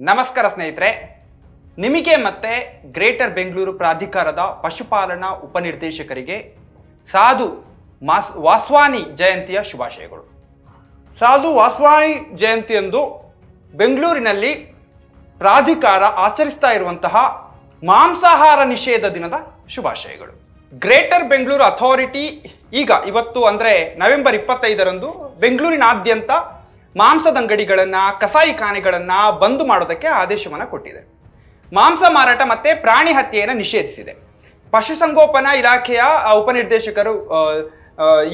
ನಮಸ್ಕಾರ ಸ್ನೇಹಿತರೆ. ನಿಮಗೆ ಮತ್ತೆ ಗ್ರೇಟರ್ ಬೆಂಗಳೂರು ಪ್ರಾಧಿಕಾರದ ಪಶುಪಾಲನಾ ಉಪನಿರ್ದೇಶಕರಿಗೆ ಸಾಧು ಮಾಸ್, ವಾಸ್ವಾನಿ ಜಯಂತಿಯ ಶುಭಾಶಯಗಳು. ಸಾಧು ವಾಸ್ವಾನಿ ಜಯಂತಿಯಂದು ಬೆಂಗಳೂರಿನಲ್ಲಿ ಪ್ರಾಧಿಕಾರ ಆಚರಿಸ್ತಾ ಇರುವಂತಹ ಮಾಂಸಾಹಾರ ನಿಷೇಧ ದಿನದ ಶುಭಾಶಯಗಳು. ಗ್ರೇಟರ್ ಬೆಂಗಳೂರು ಅಥಾರಿಟಿ ಈಗ ಇವತ್ತು ಅಂದರೆ ನವೆಂಬರ್ ಇಪ್ಪತ್ತೈದರಂದು ಬೆಂಗಳೂರಿನಾದ್ಯಂತ ಮಾಂಸದ ಅಂಗಡಿಗಳನ್ನ ಕಸಾಯಿಖಾನೆಗಳನ್ನ ಬಂದ್ ಮಾಡೋದಕ್ಕೆ ಆದೇಶವನ್ನ ಕೊಟ್ಟಿದೆ. ಮಾಂಸ ಮಾರಾಟ ಮತ್ತೆ ಪ್ರಾಣಿ ಹತ್ಯೆಯನ್ನು ನಿಷೇಧಿಸಿದೆ. ಪಶುಸಂಗೋಪನಾ ಇಲಾಖೆಯ ಉಪನಿರ್ದೇಶಕರು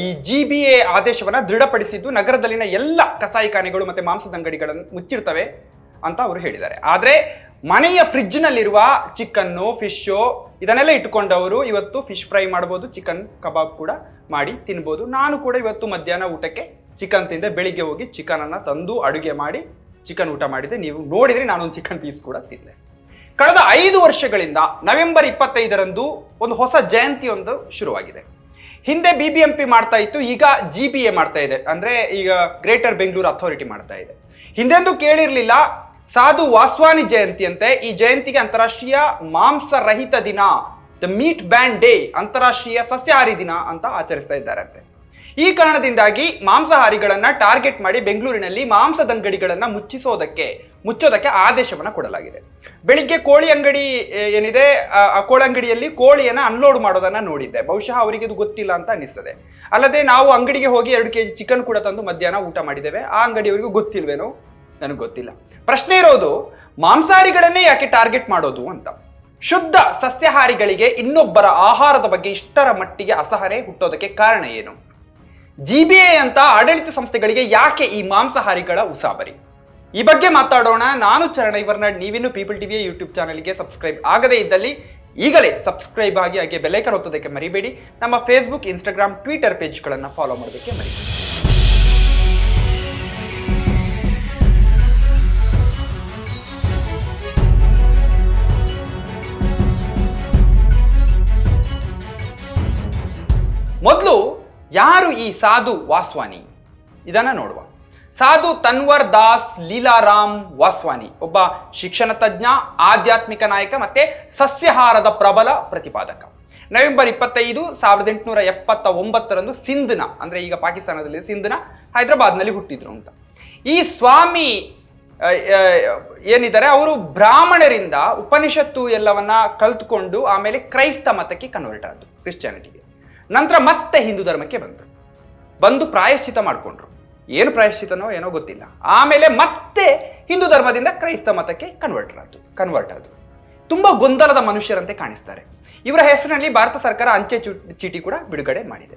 ಈ ಜಿ ಬಿ ಎ ಆದೇಶವನ್ನು ದೃಢಪಡಿಸಿದ್ದು ನಗರದಲ್ಲಿನ ಎಲ್ಲ ಕಸಾಯಿಖಾನೆಗಳು ಮತ್ತೆ ಮಾಂಸದ ಅಂಗಡಿಗಳನ್ನು ಮುಚ್ಚಿರ್ತವೆ ಅಂತ ಅವರು ಹೇಳಿದ್ದಾರೆ. ಆದರೆ ಮನೆಯ ಫ್ರಿಡ್ಜ್ನಲ್ಲಿರುವ ಚಿಕನ್ನು, ಫಿಶ್ಶು ಇದನ್ನೆಲ್ಲ ಇಟ್ಟುಕೊಂಡವರು ಇವತ್ತು ಫಿಶ್ ಫ್ರೈ ಮಾಡ್ಬೋದು, ಚಿಕನ್ ಕಬಾಬ್ ಕೂಡ ಮಾಡಿ ತಿನ್ಬೋದು. ನಾನು ಕೂಡ ಇವತ್ತು ಮಧ್ಯಾಹ್ನ ಊಟಕ್ಕೆ ಚಿಕನ್ ತಿಂದೆ ಬೆಳಿಗ್ಗೆ ಹೋಗಿ ಚಿಕನ್ ಅನ್ನ ತಂದು ಅಡುಗೆ ಮಾಡಿ ಚಿಕನ್ ಊಟ ಮಾಡಿದೆ. ನೀವು ನೋಡಿದ್ರೆ ನಾನೊಂದು ಚಿಕನ್ ಪೀಸ್ ಕೂಡ ತಿಂದೆ. ಕಳೆದ ಐದು ವರ್ಷಗಳಿಂದ ನವೆಂಬರ್ ಇಪ್ಪತ್ತೈದರಂದು ಒಂದು ಹೊಸ ಜಯಂತಿಯೊಂದು ಶುರುವಾಗಿದೆ. ಹಿಂದೆ ಬಿ ಬಿ ಎಂ ಪಿ ಮಾಡ್ತಾ ಇತ್ತು, ಈಗ ಜಿ ಬಿ ಎ ಮಾಡ್ತಾ ಇದೆ. ಅಂದ್ರೆ ಈಗ ಗ್ರೇಟರ್ ಬೆಂಗಳೂರು ಅಥಾರಿಟಿ ಮಾಡ್ತಾ ಇದೆ. ಹಿಂದೆಂದು ಕೇಳಿರ್ಲಿಲ್ಲ, ಸಾಧು ವಾಸ್ವಾನಿ ಜಯಂತಿಯಂತೆ ಈ ಜಯಂತಿಗೆ ಅಂತಾರಾಷ್ಟ್ರೀಯ ಮಾಂಸರಹಿತ ದಿನ ದ ಮೀಟ್ ಬ್ಯಾನ್ ಡೇ ಅಂತಾರಾಷ್ಟ್ರೀಯ ಸಸ್ಯಾಹಾರಿ ದಿನ ಅಂತ ಆಚರಿಸ್ತಾ ಇದ್ದಾರಂತೆ. ಈ ಕಾರಣದಿಂದಾಗಿ ಮಾಂಸಾಹಾರಿಗಳನ್ನ ಟಾರ್ಗೆಟ್ ಮಾಡಿ ಬೆಂಗಳೂರಿನಲ್ಲಿ ಮಾಂಸದಂಗಡಿಗಳನ್ನ ಮುಚ್ಚಿಸೋದಕ್ಕೆ, ಮುಚ್ಚೋದಕ್ಕೆ ಆದೇಶವನ್ನ ಕೊಡಲಾಗಿದೆ. ಬೆಳಿಗ್ಗೆ ಕೋಳಿ ಅಂಗಡಿ ಏನಿದೆ, ಆ ಕೋಳಿ ಅಂಗಡಿಯಲ್ಲಿ ಕೋಳಿಯನ್ನ ಅನ್ಲೋಡ್ ಮಾಡೋದನ್ನ ನೋಡಿದ್ದೆ. ಬಹುಶಃ ಅವರಿಗೆ ಇದು ಗೊತ್ತಿಲ್ಲ ಅಂತ ಅನಿಸ್ತದೆ ಅಲ್ಲದೆ ನಾವು ಅಂಗಡಿಗೆ ಹೋಗಿ ಎರಡು ಕೆಜಿ ಚಿಕನ್ ಕೂಡ ತಂದು ಮಧ್ಯಾಹ್ನ ಊಟ ಮಾಡಿದ್ದೇವೆ. ಆ ಅಂಗಡಿಯವರಿಗೂ ಗೊತ್ತಿಲ್ವೇನೋ? ನನಗೆ ಗೊತ್ತಿಲ್ಲ. ಪ್ರಶ್ನೆ ಇರೋದು, ಮಾಂಸಾಹಾರಿಗಳನ್ನೇ ಯಾಕೆ ಟಾರ್ಗೆಟ್ ಮಾಡೋದು ಅಂತ? ಶುದ್ಧ ಸಸ್ಯಾಹಾರಿಗಳಿಗೆ ಇನ್ನೊಬ್ಬರ ಆಹಾರದ ಬಗ್ಗೆ ಇಷ್ಟರ ಮಟ್ಟಿಗೆ ಅಸಹನೆ ಹುಟ್ಟೋದಕ್ಕೆ ಕಾರಣ ಏನು? ಜಿ ಬಿ ಎ ಅಂತ ಆಡಳಿತ ಸಂಸ್ಥೆಗಳಿಗೆ ಯಾಕೆ ಈ ಮಾಂಸಾಹಾರಿಗಳ ಉಸಾಬರಿ? ಈ ಬಗ್ಗೆ ಮಾತಾಡೋಣ. ನಾನು ಚರಣ ಇವರ್ನಾಡ್. ನೀವಿನ್ನು ಪೀಪಲ್ ಟಿವಿಯ ಯೂಟ್ಯೂಬ್ ಚಾನಲ್ಗೆ ಸಬ್ಸ್ಕ್ರೈಬ್ ಆಗದೇ ಇದ್ದಲ್ಲಿ ಈಗಲೇ ಸಬ್ಸ್ಕ್ರೈಬ್ ಆಗಿ ಹಾಗೆ ಬೆಲೈಕನ್ ಒತ್ತೋದಕ್ಕೆ ಮರಿಬೇಡಿ. ನಮ್ಮ ಫೇಸ್ಬುಕ್, ಇನ್ಸ್ಟಾಗ್ರಾಮ್, ಟ್ವಿಟರ್ ಪೇಜ್ಗಳನ್ನು ಫಾಲೋ ಮಾಡೋದಕ್ಕೆ ಮರಿಬೇಡಿ. ಮೊದಲು ಯಾರು ಈ ಸಾಧು ವಾಸ್ವಾನಿ? ಇದನ್ನ ನೋಡುವ. ಸಾಧು ತನ್ವರ್ ದಾಸ್ ಲೀಲಾರಾಮ್ ವಾಸ್ವಾನಿ. ಒಬ್ಬ ಶಿಕ್ಷಣ ತಜ್ಞ, ಆಧ್ಯಾತ್ಮಿಕ ನಾಯಕ ಮತ್ತೆ ಸಸ್ಯಹಾರದ ಪ್ರಬಲ ಪ್ರತಿಪಾದಕ. ನವೆಂಬರ್ ಇಪ್ಪತ್ತೈದು ಸಾವಿರದ ಎಂಟುನೂರ ಎಪ್ಪತ್ತ ಒಂಬತ್ತರಂದು ಸಿಂಧನ, ಅಂದ್ರೆ ಈಗ ಪಾಕಿಸ್ತಾನದಲ್ಲಿ ಸಿಂಧ್ನ ಹೈದರಾಬಾದ್ನಲ್ಲಿ ಹುಟ್ಟಿದ್ರು ಅಂತ. ಈ ಸ್ವಾಮಿ ಏನಿದ್ದಾರೆ, ಅವರು ಬ್ರಾಹ್ಮಣರಿಂದ ಉಪನಿಷತ್ತು ಎಲ್ಲವನ್ನ ಕಲ್ತ್ಕೊಂಡು ಆಮೇಲೆ ಕ್ರೈಸ್ತ ಮತಕ್ಕೆ ಕನ್ವರ್ಟ್ ಆದ್ರು ಕ್ರಿಶ್ಚಿಯಾನಿಟಿಗೆ ನಂತರ ಮತ್ತೆ ಹಿಂದೂ ಧರ್ಮಕ್ಕೆ ಬಂದರು. ಬಂದು ಪ್ರಾಯಶ್ಚಿತ ಮಾಡಿಕೊಂಡ್ರು. ಏನು ಪ್ರಾಯಶ್ಚಿತನೋ ಏನೋ ಗೊತ್ತಿಲ್ಲ. ಆಮೇಲೆ ಮತ್ತೆ ಹಿಂದೂ ಧರ್ಮದಿಂದ ಕ್ರೈಸ್ತ ಮತಕ್ಕೆ ಕನ್ವರ್ಟ್ ಆದ್ರು ಕನ್ವರ್ಟ್ ಆದ್ರು ತುಂಬ ಗೊಂದಲದ ಮನುಷ್ಯರಂತೆ ಕಾಣಿಸ್ತಾರೆ. ಇವರ ಹೆಸರಿನಲ್ಲಿ ಭಾರತ ಸರ್ಕಾರ ಅಂಚೆ ಚೀಟಿ ಕೂಡ ಬಿಡುಗಡೆ ಮಾಡಿದೆ.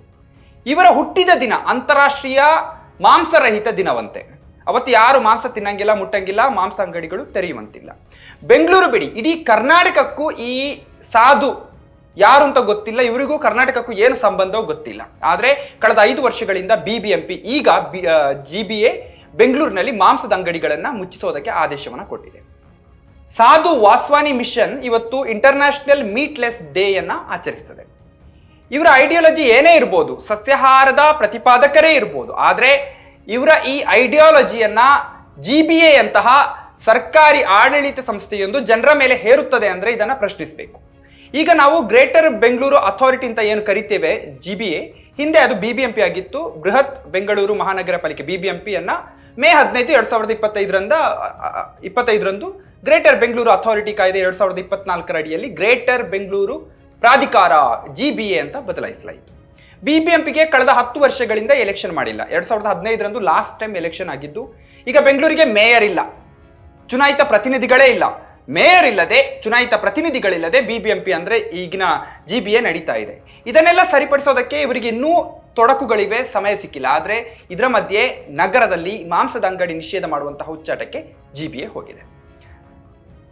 ಇವರ ಹುಟ್ಟಿದ ದಿನ, ಅಂತಾರಾಷ್ಟ್ರೀಯ ಮಾಂಸರಹಿತ ದಿನವಂತೆ. ಅವತ್ತು ಯಾರು ಮಾಂಸ ತಿನ್ನಂಗಿಲ್ಲ, ಮುಟ್ಟಂಗಿಲ್ಲ, ಮಾಂಸ ಅಂಗಡಿಗಳು ತೆರೆಯುವಂತಿಲ್ಲ. ಬೆಂಗಳೂರು ಬಿಡಿ, ಇಡೀ ಕರ್ನಾಟಕಕ್ಕೂ ಈ ಸಾಧು ಯಾರು ಅಂತ ಗೊತ್ತಿಲ್ಲ, ಇವರಿಗೂ ಕರ್ನಾಟಕಕ್ಕೂ ಏನು ಸಂಬಂಧವೋ ಗೊತ್ತಿಲ್ಲ. ಆದರೆ ಕಳೆದ ಐದು ವರ್ಷಗಳಿಂದ ಬಿ ಬಿ ಎಂ ಈಗ ಜಿ ಬಿ ಎ ಬೆಂಗಳೂರಿನಲ್ಲಿ ಮಾಂಸದ ಅಂಗಡಿಗಳನ್ನು ಮುಚ್ಚಿಸೋದಕ್ಕೆ ಆದೇಶವನ್ನು ಕೊಟ್ಟಿದೆ. ಸಾಧು ವಾಸ್ವಾನಿ ಮಿಷನ್ ಇವತ್ತು ಇಂಟರ್ನ್ಯಾಷನಲ್ ಮೀಟ್ಲೆಸ್ ಡೇಯನ್ನು ಆಚರಿಸ್ತದೆ. ಇವರ ಐಡಿಯಾಲಜಿ ಏನೇ ಇರ್ಬೋದು, ಸಸ್ಯಾಹಾರದ ಪ್ರತಿಪಾದಕರೇ ಇರ್ಬೋದು, ಆದರೆ ಇವರ ಈ ಐಡಿಯಾಲಜಿಯನ್ನು ಜಿ ಬಿ ಎ ಸರ್ಕಾರಿ ಆಡಳಿತ ಸಂಸ್ಥೆಯೊಂದು ಜನರ ಮೇಲೆ ಹೇರುತ್ತದೆ ಅಂದ್ರೆ ಇದನ್ನ ಪ್ರಶ್ನಿಸಬೇಕು. ಈಗ ನಾವು ಗ್ರೇಟರ್ ಬೆಂಗಳೂರು ಅಥಾರಿಟಿ ಅಂತ ಏನು ಕರಿತೇವೆ? ಜಿ ಬಿ ಎ ಹಿಂದೆ ಅದು ಬಿ ಬಿ ಎಂ ಆಗಿತ್ತು. ಬೃಹತ್ ಬೆಂಗಳೂರು ಮಹಾನಗರ ಪಾಲಿಕೆ ಬಿ ಬಿ ಎಂ ಪಿ ಅನ್ನ ಮೇ ಹದಿನೈದು ಎರಡ್ ಸಾವಿರದ ಇಪ್ಪತ್ತೈದರಿಂದ ಇಪ್ಪತ್ತೈದರಂದು ಗ್ರೇಟರ್ ಬೆಂಗಳೂರು ಅಥಾರಿಟಿ ಕಾಯ್ದೆ ಎರಡ್ ಸಾವಿರದ ಇಪ್ಪತ್ನಾಲ್ಕರ ಅಡಿಯಲ್ಲಿ ಗ್ರೇಟರ್ ಬೆಂಗಳೂರು ಪ್ರಾಧಿಕಾರ ಜಿ ಬಿ ಎ ಅಂತ ಬದಲಾಯಿಸಲಾಯಿತು. ಬಿ ಬಿ ಎಂ ಪಿಗೆ ಕಳೆದ ಹತ್ತು ವರ್ಷಗಳಿಂದ ಎಲೆಕ್ಷನ್ ಮಾಡಿಲ್ಲ. ಎರಡ್ ಸಾವಿರದ ಹದಿನೈದರಂದು ಲಾಸ್ಟ್ ಟೈಮ್ ಎಲೆಕ್ಷನ್ ಆಗಿದ್ದು, ಈಗ ಬೆಂಗಳೂರಿಗೆ ಮೇಯರ್ ಇಲ್ಲ. ಚುನಾಯಿತ ಪ್ರತಿನಿಧಿಗಳೇ ಇಲ್ಲ. ಮೇಯರ್ ಇಲ್ಲದೆ ಚುನಾಯಿತ ಪ್ರತಿನಿಧಿಗಳಿಲ್ಲದೆ ಬಿ ಬಿ ಎಂ ಪಿ ಅಂದ್ರೆ ಈಗಿನ ಜಿ ಬಿ ಎ ನಡೀತಾ ಇದೆ. ಇದನ್ನೆಲ್ಲ ಸರಿಪಡಿಸೋದಕ್ಕೆ ಇವರಿಗೆ ಇನ್ನೂ ತೊಡಕುಗಳಿವೆ, ಸಮಯ ಸಿಕ್ಕಿಲ್ಲ. ಆದರೆ ಇದರ ಮಧ್ಯೆ ನಗರದಲ್ಲಿ ಮಾಂಸದ ಅಂಗಡಿ ನಿಷೇಧ ಮಾಡುವಂತಹ ಹುಚ್ಚಾಟಕ್ಕೆ ಜಿ ಬಿ ಎ ಹೋಗಿದೆ.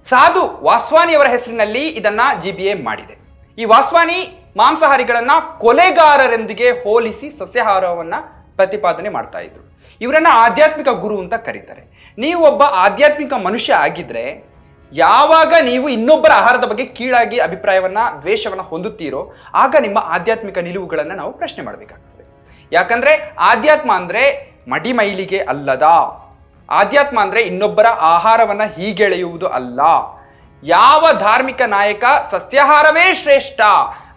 ಸಾಧು ವಾಸ್ವಾನಿಯವರ ಹೆಸರಿನಲ್ಲಿ ಇದನ್ನ ಜಿ ಬಿ ಎ ಮಾಡಿದೆ. ಈ ವಾಸ್ವಾನಿ ಮಾಂಸಾಹಾರಿಗಳನ್ನ ಕೊಲೆಗಾರರೊಂದಿಗೆ ಹೋಲಿಸಿ ಸಸ್ಯಾಹಾರವನ್ನ ಪ್ರತಿಪಾದನೆ ಮಾಡ್ತಾ ಇದ್ರು. ಇವರನ್ನ ಆಧ್ಯಾತ್ಮಿಕ ಗುರು ಅಂತ ಕರೀತಾರೆ. ನೀವು ಒಬ್ಬ ಆಧ್ಯಾತ್ಮಿಕ ಮನುಷ್ಯ ಆಗಿದ್ರೆ ಯಾವಾಗ ನೀವು ಇನ್ನೊಬ್ಬರ ಆಹಾರದ ಬಗ್ಗೆ ಕೀಳಾಗಿ ಅಭಿಪ್ರಾಯವನ್ನ, ದ್ವೇಷವನ್ನ ಹೊಂದುತ್ತೀರೋ, ಆಗ ನಿಮ್ಮ ಆಧ್ಯಾತ್ಮಿಕ ನಿಲುವುಗಳನ್ನ ನಾವು ಪ್ರಶ್ನೆ ಮಾಡಬೇಕಾಗ್ತದೆ. ಯಾಕಂದ್ರೆ ಆಧ್ಯಾತ್ಮ ಅಂದ್ರೆ ಮಡಿಮೈಲಿಗೆ ಅಲ್ಲದ. ಆಧ್ಯಾತ್ಮ ಅಂದ್ರೆ ಇನ್ನೊಬ್ಬರ ಆಹಾರವನ್ನ ಹೀಗೆಳೆಯುವುದು ಅಲ್ಲ. ಯಾವ ಧಾರ್ಮಿಕ ನಾಯಕ ಸಸ್ಯಾಹಾರವೇ ಶ್ರೇಷ್ಠ,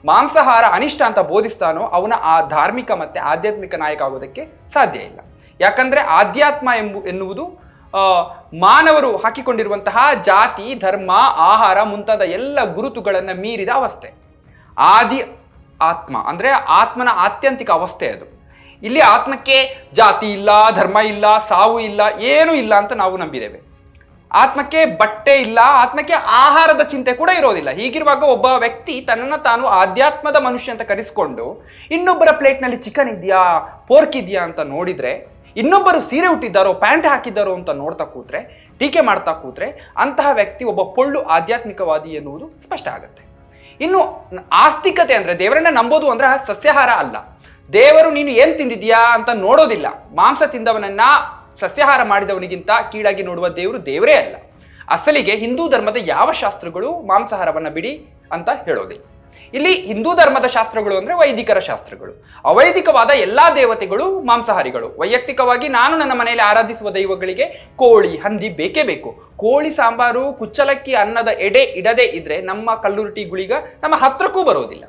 ಮಾಂಸಾಹಾರ ಅನಿಷ್ಟ ಅಂತ ಬೋಧಿಸ್ತಾನೋ, ಅವನ ಆ ಧಾರ್ಮಿಕ ಮತ್ತೆ ಆಧ್ಯಾತ್ಮಿಕ ನಾಯಕ ಆಗೋದಕ್ಕೆ ಸಾಧ್ಯ ಇಲ್ಲ. ಯಾಕಂದ್ರೆ ಆಧ್ಯಾತ್ಮ ಎಂಬು, ಎನ್ನುವುದು ಮಾನವರು ಹಾಕಿಕೊಂಡಿರುವಂತಹ ಜಾತಿ, ಧರ್ಮ, ಆಹಾರ ಮುಂತಾದ ಎಲ್ಲ ಗುರುತುಗಳನ್ನು ಮೀರಿದ ಅವಸ್ಥೆ. ಆದಿ ಆತ್ಮ, ಅಂದರೆ ಆತ್ಮನ ಆತ್ಯಂತಿಕ ಅವಸ್ಥೆ ಅದು. ಇಲ್ಲಿ ಆತ್ಮಕ್ಕೆ ಜಾತಿ ಇಲ್ಲ, ಧರ್ಮ ಇಲ್ಲ, ಸಾವು ಇಲ್ಲ, ಏನೂ ಇಲ್ಲ ಅಂತ ನಾವು ನಂಬಿದ್ದೇವೆ. ಆತ್ಮಕ್ಕೆ ಬಟ್ಟೆ ಇಲ್ಲ, ಆತ್ಮಕ್ಕೆ ಆಹಾರದ ಚಿಂತೆ ಕೂಡ ಇರೋದಿಲ್ಲ. ಹೀಗಿರುವಾಗ ಒಬ್ಬ ವ್ಯಕ್ತಿ ತನ್ನನ್ನು ತಾನು ಆಧ್ಯಾತ್ಮದ ಮನುಷ್ಯ ಅಂತ ಕರೆಸ್ಕೊಂಡು ಇನ್ನೊಬ್ಬರ ಪ್ಲೇಟ್ನಲ್ಲಿ ಚಿಕನ್ ಇದೆಯಾ, ಪೋರ್ಕ್ ಇದೆಯಾ ಅಂತ ನೋಡಿದ್ರೆ ಇನ್ನೊಬ್ಬರು ಸೀರೆ ಉಟ್ಟಿದ್ದಾರೋ, ಪ್ಯಾಂಟ್ ಹಾಕಿದ್ದಾರೋ ಅಂತ ನೋಡ್ತಾ ಕೂತ್ರೆ, ಟೀಕೆ ಮಾಡ್ತಾ ಕೂತ್ರೆ, ಅಂತಹ ವ್ಯಕ್ತಿ ಒಬ್ಬ ಪೊಳ್ಳು ಆಧ್ಯಾತ್ಮಿಕವಾದಿ ಎನ್ನುವುದು ಸ್ಪಷ್ಟ ಆಗುತ್ತೆ. ಇನ್ನು ಆಸ್ತಿಕತೆ ಅಂದ್ರೆ ದೇವರನ್ನ ನಂಬೋದು ಅಂದ್ರೆ ಸಸ್ಯಾಹಾರ ಅಲ್ಲ. ದೇವರು ನೀನು ಏನ್ ತಿಂದಿದ್ಯಾ ಅಂತ ನೋಡೋದಿಲ್ಲ. ಮಾಂಸ ತಿಂದವನನ್ನ ಸಸ್ಯಾಹಾರ ಮಾಡಿದವನಿಗಿಂತ ಕೀಳಾಗಿ ನೋಡುವ ದೇವರು ದೇವರೇ ಅಲ್ಲ. ಅಸಲಿಗೆ ಹಿಂದೂ ಧರ್ಮದ ಯಾವ ಶಾಸ್ತ್ರಗಳು ಮಾಂಸಾಹಾರವನ್ನ ಬಿಡಿ ಅಂತ ಹೇಳೋದಿಲ್ಲ. ಇಲ್ಲಿ ಹಿಂದೂ ಧರ್ಮದ ಶಾಸ್ತ್ರಗಳು ಅಂದ್ರೆ ವೈದಿಕರ ಶಾಸ್ತ್ರಗಳು. ಅವೈದಿಕವಾದ ಎಲ್ಲಾ ದೇವತೆಗಳು ಮಾಂಸಾಹಾರಿಗಳು. ವೈಯಕ್ತಿಕವಾಗಿ ನಾನು ನನ್ನ ಮನೆಯಲ್ಲಿ ಆರಾಧಿಸುವ ದೈವಗಳಿಗೆ ಕೋಳಿ, ಹಂದಿ ಬೇಕೇ ಬೇಕು. ಕೋಳಿ, ಸಾಂಬಾರು, ಕುಚ್ಚಲಕ್ಕಿ, ಅನ್ನದ ಎಡೆ ಇಡದೆ ಇದ್ರೆ ನಮ್ಮ ಕಲ್ಲುರುಟಿ ಗುಳಿಗ ನಮ್ಮ ಹತ್ರಕ್ಕೂ ಬರೋದಿಲ್ಲ.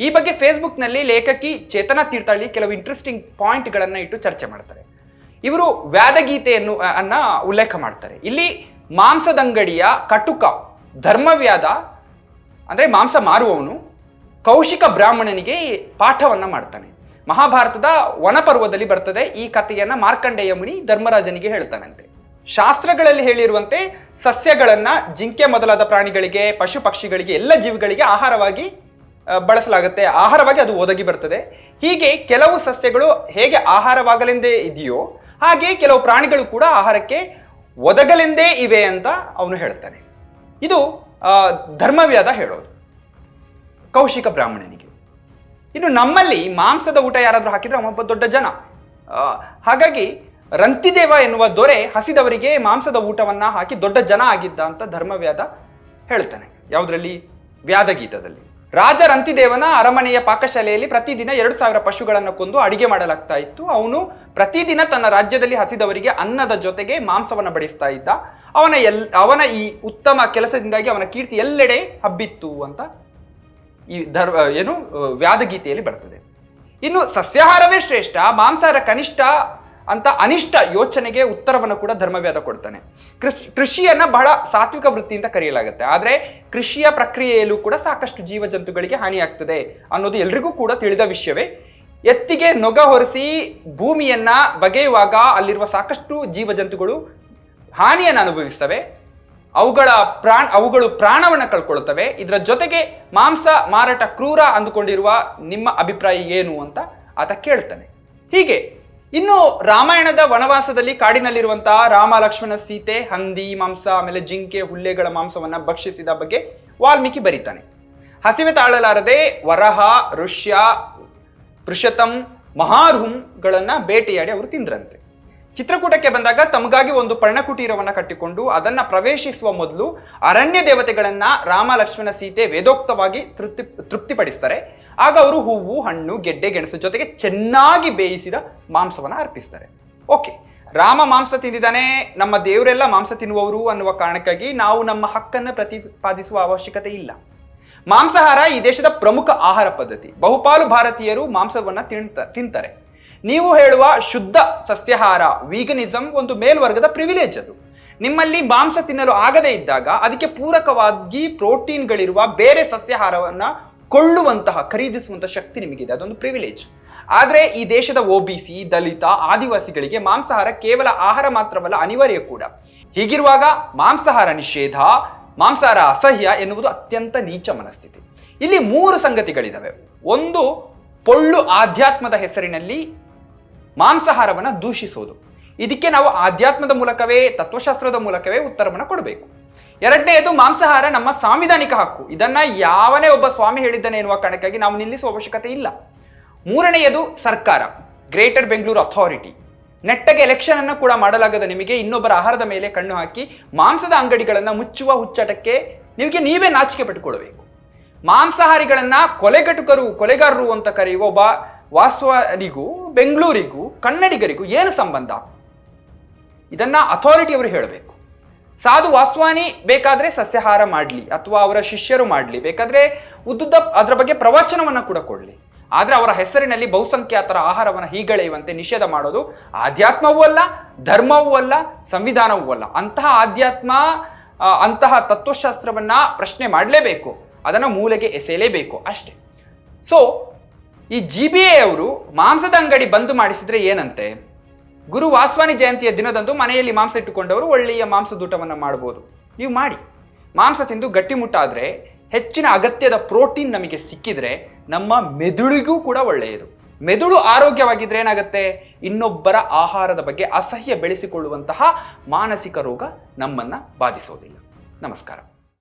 ಈ ಬಗ್ಗೆ ಫೇಸ್ಬುಕ್ನಲ್ಲಿ ಲೇಖಕಿ ಚೇತನಾ ತೀರ್ಥಹಳ್ಳಿ ಕೆಲವು ಇಂಟ್ರೆಸ್ಟಿಂಗ್ ಪಾಯಿಂಟ್ಗಳನ್ನು ಇಟ್ಟು ಚರ್ಚೆ ಮಾಡ್ತಾರೆ. ಇವರು ವ್ಯಾದಗೀತೆಯನ್ನು ಅನ್ನ ಉಲ್ಲೇಖ ಮಾಡ್ತಾರೆ. ಇಲ್ಲಿ ಮಾಂಸದಂಗಡಿಯ ಕಟುಕ, ಧರ್ಮವ್ಯಾದ ಅಂದ್ರೆ ಮಾಂಸ ಮಾರುವವನು ಕೌಶಿಕ ಬ್ರಾಹ್ಮಣನಿಗೆ ಪಾಠವನ್ನು ಮಾಡ್ತಾನೆ. ಮಹಾಭಾರತದ ವನಪರ್ವದಲ್ಲಿ ಬರ್ತದೆ ಈ ಕಥೆಯನ್ನು ಮಾರ್ಕಂಡೇಯ ಮುನಿ ಧರ್ಮರಾಜನಿಗೆ ಹೇಳ್ತಾನಂತೆ. ಶಾಸ್ತ್ರಗಳಲ್ಲಿ ಹೇಳಿರುವಂತೆ ಸಸ್ಯಗಳನ್ನು ಜಿಂಕೆ ಮೊದಲಾದ ಪ್ರಾಣಿಗಳಿಗೆ, ಪಶು ಪಕ್ಷಿಗಳಿಗೆ, ಎಲ್ಲ ಜೀವಿಗಳಿಗೆ ಆಹಾರವಾಗಿ ಬಳಸಲಾಗುತ್ತೆ. ಆಹಾರವಾಗಿ ಅದು ಒದಗಿ ಬರ್ತದೆ. ಹೀಗೆ ಕೆಲವು ಸಸ್ಯಗಳು ಹೇಗೆ ಆಹಾರವಾಗಲೆಂದೇ ಇದೆಯೋ ಹಾಗೆ ಕೆಲವು ಪ್ರಾಣಿಗಳು ಕೂಡ ಆಹಾರಕ್ಕೆ ಒದಗಲೆಂದೇ ಇವೆ ಅಂತ ಅವನು ಹೇಳ್ತಾನೆ. ಇದು ಧರ್ಮವ್ಯಾದ ಹೇಳೋದು. ಕೌಶಿಕ ಬ್ರಾಹ್ಮಣನಿಗೆ. ಇನ್ನು ನಮ್ಮಲ್ಲಿ ಮಾಂಸದ ಊಟ ಯಾರಾದರೂ ಹಾಕಿದ್ರೆ ಒಬ್ಬ ದೊಡ್ಡ ಜನ. ಹಾಗಾಗಿ ರಂತಿದೇವ ಎನ್ನುವ ದೊರೆ ಹಸಿದವರಿಗೆ ಮಾಂಸದ ಊಟವನ್ನು ಹಾಕಿ ದೊಡ್ಡ ಜನ ಆಗಿದ್ದ ಅಂತ ಧರ್ಮವ್ಯಾದ ಹೇಳ್ತಾನೆ. ಯಾವುದರಲ್ಲಿ? ವ್ಯಾದಗೀತದಲ್ಲಿ. ರಾಜ ರಂತಿದೇವನ ಅರಮನೆಯ ಪಾಕಶಾಲೆಯಲ್ಲಿ ಪ್ರತಿದಿನ ಎರಡು ಸಾವಿರ ಪಶುಗಳನ್ನು ಕೊಂದು ಅಡಿಗೆ ಮಾಡಲಾಗ್ತಾ ಇತ್ತು. ಅವನು ಪ್ರತಿದಿನ ತನ್ನ ರಾಜ್ಯದಲ್ಲಿ ಹಸಿದವರಿಗೆ ಅನ್ನದ ಜೊತೆಗೆ ಮಾಂಸವನ್ನು ಬಡಿಸ್ತಾ ಇದ್ದ. ಅವನ ಎಲ್, ಅವನ ಈ ಉತ್ತಮ ಕೆಲಸದಿಂದಾಗಿ ಅವನ ಕೀರ್ತಿ ಎಲ್ಲೆಡೆ ಹಬ್ಬಿತ್ತು ಅಂತ ಈ ಧರ್ಮ, ಏನು, ವ್ಯಾದಗೀತೆಯಲ್ಲಿ ಬರ್ತದೆ. ಇನ್ನು ಸಸ್ಯಾಹಾರವೇ ಶ್ರೇಷ್ಠ, ಮಾಂಸಾಹಾರ ಕನಿಷ್ಠ ಅಂತ ಅನಿಷ್ಟ ಯೋಚನೆಗೆ ಉತ್ತರವನ್ನು ಕೂಡ ಧರ್ಮವ್ಯಾದ ಕೊಡ್ತಾನೆ. ಕೃಷಿ, ಕೃಷಿಯನ್ನ ಬಹಳ ಸಾತ್ವಿಕ ವೃತ್ತಿ ಅಂತ ಕರೆಯಲಾಗುತ್ತೆ. ಆದ್ರೆ ಕೃಷಿಯ ಪ್ರಕ್ರಿಯೆಯಲ್ಲೂ ಕೂಡ ಸಾಕಷ್ಟು ಜೀವ ಜಂತುಗಳಿಗೆ ಹಾನಿಯಾಗ್ತದೆ ಅನ್ನೋದು ಎಲ್ರಿಗೂ ಕೂಡ ತಿಳಿದ ವಿಷಯವೇ. ಎತ್ತಿಗೆ ನೊಗ ಹೊರಿಸಿ ಭೂಮಿಯನ್ನ ಬಗೆಯುವಾಗ ಅಲ್ಲಿರುವ ಸಾಕಷ್ಟು ಜೀವ ಜಂತುಗಳು ಹಾನಿಯನ್ನು ಅನುಭವಿಸ್ತವೆ. ಅವುಗಳ ಪ್ರಾಣ, ಅವುಗಳು ಪ್ರಾಣವನ್ನು ಕಳ್ಕೊಳ್ತವೆ. ಇದರ ಜೊತೆಗೆ ಮಾಂಸ ಮಾರಾಟ ಕ್ರೂರ ಅಂದುಕೊಂಡಿರುವ ನಿಮ್ಮ ಅಭಿಪ್ರಾಯ ಏನು ಅಂತ ಆತ ಕೇಳ್ತಾನೆ. ಹೀಗೆ ಇನ್ನು ರಾಮಾಯಣದ ವನವಾಸದಲ್ಲಿ ಕಾಡಿನಲ್ಲಿರುವಂತಹ ರಾಮ ಲಕ್ಷ್ಮಣ ಸೀತೆ, ಹಂದಿ, ಮಾಂಸ, ಆಮೇಲೆ ಜಿಂಕೆ, ಹುಲ್ಲೆಗಳ ಮಾಂಸವನ್ನ ಭಕ್ಷಿಸಿದ ಬಗ್ಗೆ ವಾಲ್ಮೀಕಿ ಬರೀತಾನೆ. ಹಸಿವೆ ತಾಳಲಾರದೆ ವರಹ, ಋಷ್ಯ ಪೃಷತಂ ಮಹಾರ್ಹುಂಗಳನ್ನ ಬೇಟೆಯಾಡಿ ಅವರು ತಿಂದ್ರಂತೆ. ಚಿತ್ರಕೂಟಕ್ಕೆ ಬಂದಾಗ ತಮಗಾಗಿ ಒಂದು ಪರ್ಣಕುಟೀರವನ್ನು ಕಟ್ಟಿಕೊಂಡು ಅದನ್ನ ಪ್ರವೇಶಿಸುವ ಮೊದಲು ಅರಣ್ಯ ದೇವತೆಗಳನ್ನ ರಾಮ, ಲಕ್ಷ್ಮಣ, ಸೀತೆ ವೇದೋಕ್ತವಾಗಿ ತೃಪ್ತಿ, ತೃಪ್ತಿಪಡಿಸ್ತಾರೆ. ಆಗ ಅವರು ಹೂವು, ಹಣ್ಣು, ಗೆಡ್ಡೆ, ಗೆಣಸು ಜೊತೆಗೆ ಚೆನ್ನಾಗಿ ಬೇಯಿಸಿದ ಮಾಂಸವನ್ನ ಅರ್ಪಿಸ್ತಾರೆ. ಓಕೆ, ರಾಮ ಮಾಂಸ ತಿಂದಿದ್ದಾನೆ, ನಮ್ಮ ದೇವರೆಲ್ಲ ಮಾಂಸ ತಿನ್ನುವವರು ಅನ್ನುವ ಕಾರಣಕ್ಕಾಗಿ ನಾವು ನಮ್ಮ ಹಕ್ಕನ್ನು ಪ್ರತಿಪಾದಿಸುವ ಅವಶ್ಯಕತೆ ಇಲ್ಲ. ಮಾಂಸಾಹಾರ ಈ ದೇಶದ ಪ್ರಮುಖ ಆಹಾರ ಪದ್ಧತಿ. ಬಹುಪಾಲು ಭಾರತೀಯರು ಮಾಂಸವನ್ನ ತಿಂತ, ತಿಂತಾರೆ. ನೀವು ಹೇಳುವ ಶುದ್ಧ ಸಸ್ಯಾಹಾರ ವೀಗನಿಸಂ ಒಂದು ಮೇಲ್ವರ್ಗದ ಪ್ರಿವಿಲೇಜ್ ಅದು. ನಿಮ್ಮಲ್ಲಿ ಮಾಂಸ ತಿನ್ನಲು ಆಗದೇ ಇದ್ದಾಗ ಅದಕ್ಕೆ ಪೂರಕವಾಗಿ ಪ್ರೋಟೀನ್ಗಳಿರುವ ಬೇರೆ ಸಸ್ಯಾಹಾರವನ್ನು ಕೊಳ್ಳುವಂತಹ ಖರೀದಿಸುವಂತಹ ಶಕ್ತಿ ನಿಮಗಿದೆ. ಅದೊಂದು ಪ್ರಿವಿಲೇಜ್ ಆದರೆ ಈ ದೇಶದ ಒಬಿಸಿ ದಲಿತ, ಆದಿವಾಸಿಗಳಿಗೆ ಮಾಂಸಾಹಾರ ಕೇವಲ ಆಹಾರ ಮಾತ್ರವಲ್ಲ, ಅನಿವಾರ್ಯ ಕೂಡ. ಹೀಗಿರುವಾಗ ಮಾಂಸಾಹಾರ ನಿಷೇಧ, ಮಾಂಸಾಹಾರ ಅಸಹ್ಯ ಎನ್ನುವುದು ಅತ್ಯಂತ ನೀಚ ಮನಸ್ಥಿತಿ. ಇಲ್ಲಿ ಮೂರು ಸಂಗತಿಗಳಿದ್ದಾವೆ ಒಂದು ಪೊಳ್ಳು ಆಧ್ಯಾತ್ಮದ ಹೆಸರಿನಲ್ಲಿ ಮಾಂಸಾಹಾರವನ್ನ ದೂಷಿಸೋದು. ಇದಕ್ಕೆ ನಾವು ಆಧ್ಯಾತ್ಮದ ಮೂಲಕವೇ, ತತ್ವಶಾಸ್ತ್ರದ ಮೂಲಕವೇ ಉತ್ತರವನ್ನು ಕೊಡಬೇಕು. ಎರಡನೆಯದು ಮಾಂಸಾಹಾರ ನಮ್ಮ ಸಾಂವಿಧಾನಿಕ ಹಕ್ಕು. ಇದನ್ನ ಯಾವನೇ ಒಬ್ಬ ಸ್ವಾಮಿ ಹೇಳಿದ್ದಾನೆ ಎನ್ನುವ ಕಾರಣಕ್ಕಾಗಿ ನಾವು ನಿಲ್ಲಿಸುವ ಅವಶ್ಯಕತೆ ಇಲ್ಲ. ಮೂರನೆಯದು ಸರ್ಕಾರ ಗ್ರೇಟರ್ ಬೆಂಗಳೂರು ಅಥಾರಿಟಿ ನೆಟ್ಟಗೆ ಎಲೆಕ್ಷನ್ ಅನ್ನು ಕೂಡ ಮಾಡಲಾಗದ ನಿಮಗೆ ಇನ್ನೊಬ್ಬರ ಆಹಾರದ ಮೇಲೆ ಕಣ್ಣು ಹಾಕಿ ಮಾಂಸದ ಅಂಗಡಿಗಳನ್ನ ಮುಚ್ಚುವ ಹುಚ್ಚಾಟಕ್ಕೆ ನಿಮಗೆ ನೀವೇ ನಾಚಿಕೆ ಪಟ್ಟುಕೊಳ್ಬೇಕು ಮಾಂಸಾಹಾರಿಗಳನ್ನ ಕೊಲೆಗಟುಕರು, ಕೊಲೆಗಾರರು ಅಂತ ಕರೆಯುವ ಒಬ್ಬ ವಾಸ್ತವನಿಗೂ ಬೆಂಗಳೂರಿಗೂ, ಕನ್ನಡಿಗರಿಗೂ ಏನು ಸಂಬಂಧ? ಇದನ್ನ ಅಥಾರಿಟಿ ಅವರು ಹೇಳಬೇಕು. ಸಾಧು ವಾಸ್ವಾನಿ ಬೇಕಾದ್ರೆ ಸಸ್ಯಾಹಾರ ಮಾಡಲಿ, ಅಥವಾ ಅವರ ಶಿಷ್ಯರು ಮಾಡಲಿ, ಬೇಕಾದ್ರೆ ಉದ್ದುದ್ದ ಅದರ ಬಗ್ಗೆ ಪ್ರವಚನವನ್ನ ಕೂಡ ಕೊಡಲಿ. ಆದರೆ ಅವರ ಹೆಸರಿನಲ್ಲಿ ಬಹುಸಂಖ್ಯಾತರ ಆಹಾರವನ್ನು ಹೀಗಳೆಯುವಂತೆ ನಿಷೇಧ ಮಾಡೋದು ಆಧ್ಯಾತ್ಮವೂ ಅಲ್ಲ, ಧರ್ಮವೂ ಅಲ್ಲ, ಸಂವಿಧಾನವೂ ಅಲ್ಲ. ಅಂತಹ ಆಧ್ಯಾತ್ಮ ಅಂತಹ ತತ್ವಶಾಸ್ತ್ರವನ್ನ ಪ್ರಶ್ನೆ ಮಾಡಲೇಬೇಕು. ಅದನ್ನು ಮೂಲೆಗೆ ಎಸೆಯಲೇಬೇಕು ಅಷ್ಟೇ. ಸೊ ಈ ಜಿ ಬಿ ಎ ಅವರು ಮಾಂಸದ ಅಂಗಡಿ ಬಂದು ಮಾಡಿಸಿದ್ರೆ ಏನಂತೆ? ಗುರು ವಾಸ್ವಾನಿ ಜಯಂತಿಯ ದಿನದಂದು ಮನೆಯಲ್ಲಿ ಮಾಂಸ ಇಟ್ಟುಕೊಂಡವರು ಒಳ್ಳೆಯ ಮಾಂಸದೂಟವನ್ನು ಮಾಡಬಹುದು ನೀವು ಮಾಡಿ. ಮಾಂಸ ತಿಂದು ಗಟ್ಟಿಮುಟ್ಟಾದರೆ ಹೆಚ್ಚಿನ ಅಗತ್ಯದ ಪ್ರೋಟೀನ್ ನಮಗೆ ಸಿಕ್ಕಿದ್ರೆ ನಮ್ಮ ಮೆದುಳಿಗೂ ಕೂಡ ಒಳ್ಳೆಯದು. ಮೆದುಳು ಆರೋಗ್ಯವಾಗಿದ್ರೆ ಏನಾಗುತ್ತೆ? ಇನ್ನೊಬ್ಬರ ಆಹಾರದ ಬಗ್ಗೆ ಅಸಹ್ಯ ಬೆಳೆಸಿಕೊಳ್ಳುವಂತಹ ಮಾನಸಿಕ ರೋಗ ನಮ್ಮನ್ನು ಬಾಧಿಸೋದಿಲ್ಲ. ನಮಸ್ಕಾರ.